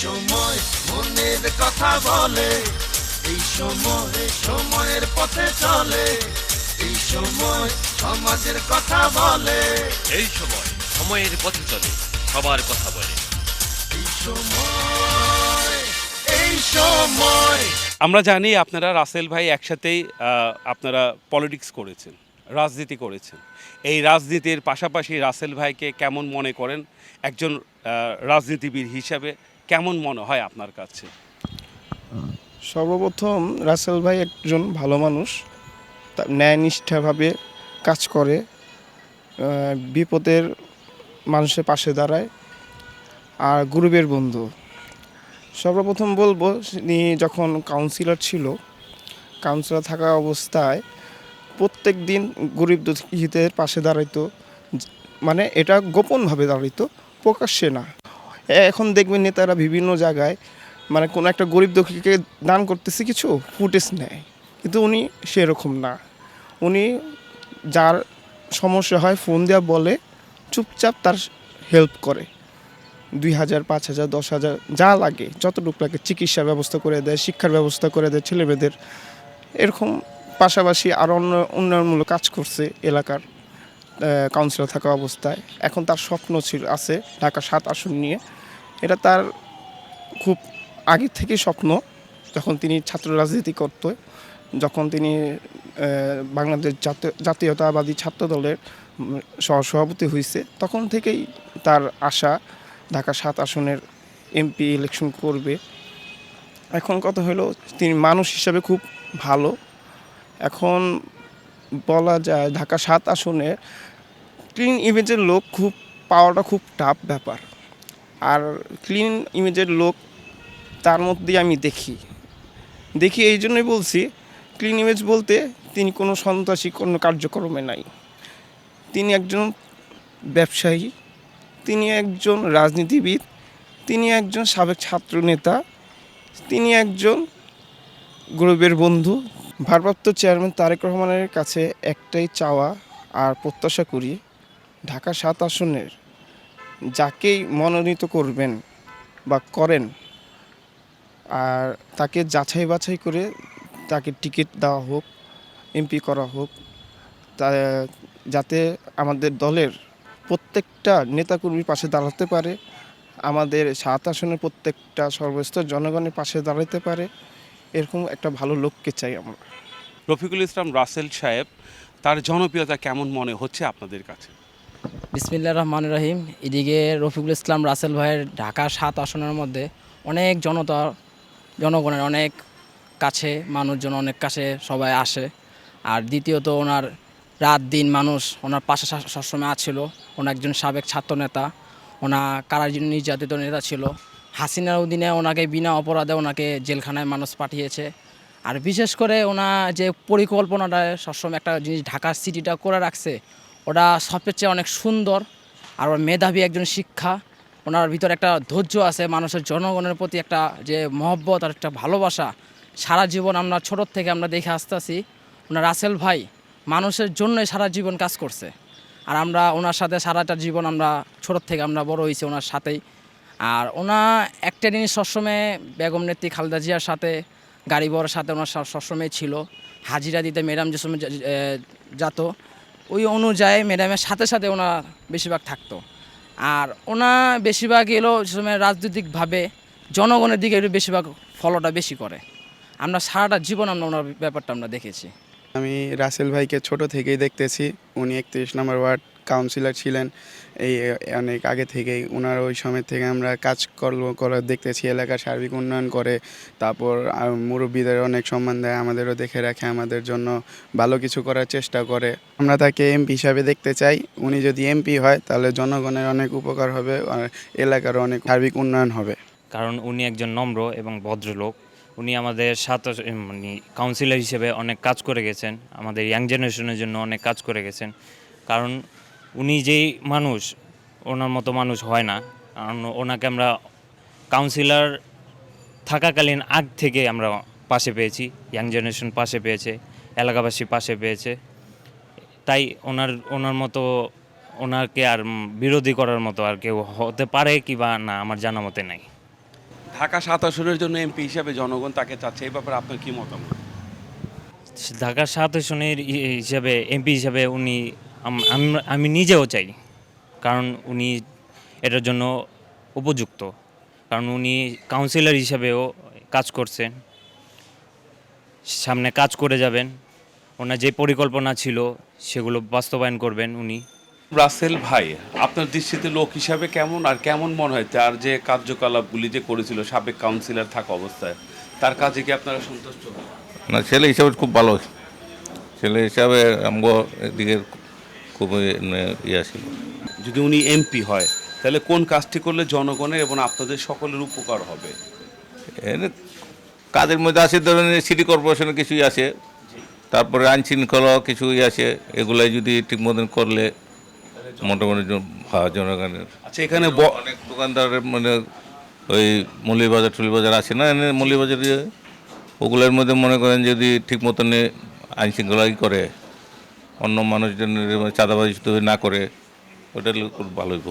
সময় মনের কথা বলে এই সময় সময়ের পথে চলে এই সময় সমাজের কথা বলে। এই সময় সময়ের পথে চলে সবার কথা বলে। এই সময় এই সময়। আমরা জানি আপনারা রাসেল ভাই একসাথেই আহ, আপনারা পলিটিক্স করেছেন রাজনীতি করেছেন। এই রাজনীতির পাশাপাশি রাসেল ভাইকে কেমন মনে করেন? একজন আহ, রাজনীতিবিদ হিসাবে কেমন মনে হয় আপনার কাছে? সর্বপ্রথম রাসেল ভাই একজন ভালো মানুষ। ন্যায়নিষ্ঠাভাবে কাজ করে বিপদের মানুষের পাশে দাঁড়ায়, আর গরিবের বন্ধু। সর্বপ্রথম বলব, তিনি যখন কাউন্সিলর ছিল কাউন্সিলর থাকা অবস্থায় প্রত্যেক দিন গরিব দুঃখীদের পাশে দাঁড়াইতো। মানে এটা গোপনভাবে দাঁড়াইতো, প্রকাশ্যে না। এখন দেখবেন নেতারা বিভিন্ন জায়গায় মানে কোনো একটা গরিব দুঃখীকে দান করতেছে কিছু, ফুটেজ নেয়। কিন্তু উনি সেরকম না। উনি যার সমস্যা হয় ফোন দেওয়া বলে, চুপচাপ তার হেল্প করে। দুই হাজার, পাঁচ হাজার, দশ হাজার, যা লাগে, যতটুকু লাগে চিকিৎসার ব্যবস্থা করে দেয়, শিক্ষার ব্যবস্থা করে দেয় ছেলেমেয়েদের। এরকম পাশাপাশি আরও অন্য উন্নয়নমূলক কাজ করছে এলাকার। কাউন্সিলর থাকা অবস্থায়। এখন তার স্বপ্ন ছিল, আছে ঢাকা সাত আসন নিয়ে। এটা তার খুব আগে থেকে স্বপ্ন, যখন তিনি ছাত্র রাজনীতি করত, যখন তিনি বাংলাদেশ জাতীয় জাতীয়তাবাদী ছাত্র দলের সহসভাপতি হয়েছে তখন থেকেই তার আশা ঢাকা সাত আসনের এমপি ইলেকশন করবে। এখন কথা হলো, তিনি মানুষ হিসাবে খুব ভালো। এখন বলা যায় ঢাকা সাত আসনের ক্লিন ইমেজের লোক খুব, পাওয়াটা খুব টাফ ব্যাপার। আর ক্লিন ইমেজের লোক তার মধ্যে আমি দেখি। দেখি এই জন্যই বলছি ক্লিন ইমেজ বলতে তিনি কোনো সন্ত্রাসী, কোনো কার্যক্রমে নাই। তিনি একজন ব্যবসায়ী, তিনি একজন রাজনীতিবিদ, তিনি একজন সাবেক ছাত্র নেতা, তিনি একজন গরিবের বন্ধু। ভারপ্রাপ্ত চেয়ারম্যান তারেক রহমানের কাছে একটাই চাওয়া আর প্রত্যাশা করি ঢাকা সাত আসনের যাকেই মনোনীত করবেন বা করেন আর তাকে যাচাই বাছাই করে তাকে টিকিট দেওয়া হোক, এমপি করা হোক, তা যাতে আমাদের দলের প্রত্যেকটা নেতাকর্মীর পাশে দাঁড়াতে পারে, আমাদের সাত আসনের প্রত্যেকটা সর্বস্তর জনগণের পাশে দাঁড়াতে পারে, এরকম একটা ভালো লোককে চাই আমরা। রফিকুল ইসলাম রাসেল সাহেব, তার জনপ্রিয়তা কেমন মনে হচ্ছে আপনাদের কাছে? বিসমিল্লা রহমান রহিম। এদিকে রফিকুল ইসলাম রাসেল ভাইয়ের ঢাকা সাত আসনের মধ্যে অনেক জনতা, জনগণের অনেক কাছে, মানুষজন অনেক কাছে সবাই আসে। আর দ্বিতীয়ত ওনার রাত দিন মানুষ ওনার পাশে সবসময় আছিল। ওনার একজন সাবেক ছাত্র নেতা, ওনা কারা নির্যাতিত নেতা ছিল। হাসিনার অধীনে ওনাকে বিনা অপরাধে ওনাকে জেলখানায় মানুষ পাঠিয়েছে। আর বিশেষ করে ওনা যে পরিকল্পনাটা সবসময় একটা জিনিস ঢাকা সিটিটা করে রাখছে ওটা সবচেয়ে চেয়ে অনেক সুন্দর আর ওর মেধাবী একজন শিক্ষা। ওনার ভিতরে একটা ধৈর্য আছে, মানুষের জনগণের প্রতি একটা যে মহব্বত আর একটা ভালোবাসা। সারা জীবন আমরা ছোটোর থেকে আমরা দেখে আসতেছি, ওনার রাসেল ভাই মানুষের জন্যই সারা জীবন কাজ করছে। আর আমরা ওনার সাথে সারাটা জীবন আমরা ছোটোর থেকে আমরা বড় হয়েছি ওনার সাথেই। আর ওনা একটা জিনিস সবসময় বেগম নেত্রী খালেদা জিয়ার সাথে গাড়ি বড়ার সাথে ওনার সবসময় ছিল। হাজিরা দিতে ম্যাডাম যে সময় যেত ওই অনুযায়ী ম্যাডামের সাথে সাথে ওনার বেশিরভাগ থাকতো। আর ওনা বেশিরভাগ এলো সময় রাজনৈতিকভাবে জনগণের দিকে একটু বেশিরভাগ ফলোটা বেশি করে। আমরা সারাটা জীবন আমরা ওনার ব্যাপারটা আমরা দেখেছি। আমি রাসেল ভাইকে ছোট থেকেই দেখতেছি, উনি একত্রিশ নম্বর ওয়ার্ড কাউন্সিলর ছিলেন। এই অনেক আগে থেকেই। ওনার ওই সময় থেকে আমরা কাজ কাজকর্ম করে দেখতেছি এলাকার সার্বিক উন্নয়ন করে। তারপর মুরব্বীদের অনেক সম্মান দেয়, আমাদেরও দেখে রাখে, আমাদের জন্য ভালো কিছু করার চেষ্টা করে। আমরা তাকে এমপি হিসাবে দেখতে চাই। উনি যদি এমপি হয়, তাহলে জনগণের অনেক উপকার হবে, আর এলাকারও অনেক সার্বিক উন্নয়ন হবে। কারণ উনি একজন নম্র এবং ভদ্রলোক। উনি আমাদের সাত মানে কাউন্সিলর হিসেবে অনেক কাজ করে গেছেন। আমাদের ইয়াং জেনারেশনের জন্য অনেক কাজ করে গেছেন। কারণ উনি যেই মানুষ ওনার মতো মানুষ হয় না। কারণ ওনাকে আমরা কাউন্সিলর থাকাকালীন আগ থেকে আমরা পাশে পেয়েছি ইয়াং জেনারেশন পাশে পেয়েছে এলাকাবাসী পাশে পেয়েছে। তাই ওনার ওনার মতো ওনাকে আর বিরোধী করার মতো আর কেউ হতে পারে কি বা না আমার জানা মতে নাই। ঢাকা সাত আসনের জন্য এমপি হিসাবে জনগণ তাকে চাচ্ছে এই ব্যাপারে আপনার কি মতামত? ঢাকার সাত আসনের হিসাবে এমপি হিসাবে উনি আম- আম- আমি নিজেও চাই কারণ উনি এটার জন্য উপযুক্ত। কারণ উনি কাউন্সিলর হিসাবেও কাজ করছেন সামনে কাজ করে যাবেন ওনার যে পরিকল্পনা ছিল সেগুলো বাস্তবায়ন করবেন উনি। রাসেল ভাই আপনার দৃষ্টিতে লোক হিসাবে কেমন আর কেমন মনে হয়? তার যে কার্যকলাপগুলি যে করেছিল সাবেক কাউন্সিলর থাকা অবস্থায় তার কাজে কি আপনারা সন্তুষ্ট? না ছেলে হিসাবে খুব ভালো। ছেলে হিসাবে আমগো এদিকে খুব ইয়ে ছিল। যদি উনি এমপি হয় তাহলে কোন কাজটি করলে জনগণের এবং আপনাদের সকলের উপকার হবে? কাজের মধ্যে আছে ধরেন সিটি কর্পোরেশনের কিছুই আছে তারপরে আইন শৃঙ্খলা কিছুই আছে এগুলাই যদি ঠিক মতন করলে মোটামুটি হ্যাঁ, জনগণের। আচ্ছা এখানে অনেক দোকানদারের মানে ওই মৌলিবাজার টুলিবাজার আছে না মৌলিবাজার ইয়ে, ওগুলোর মধ্যে মনে করেন যদি ঠিক মতন আইন শৃঙ্খলাই করে অন্য মানুষজন চাঁদাবাজি না করে ওটা খুব ভালো হইব।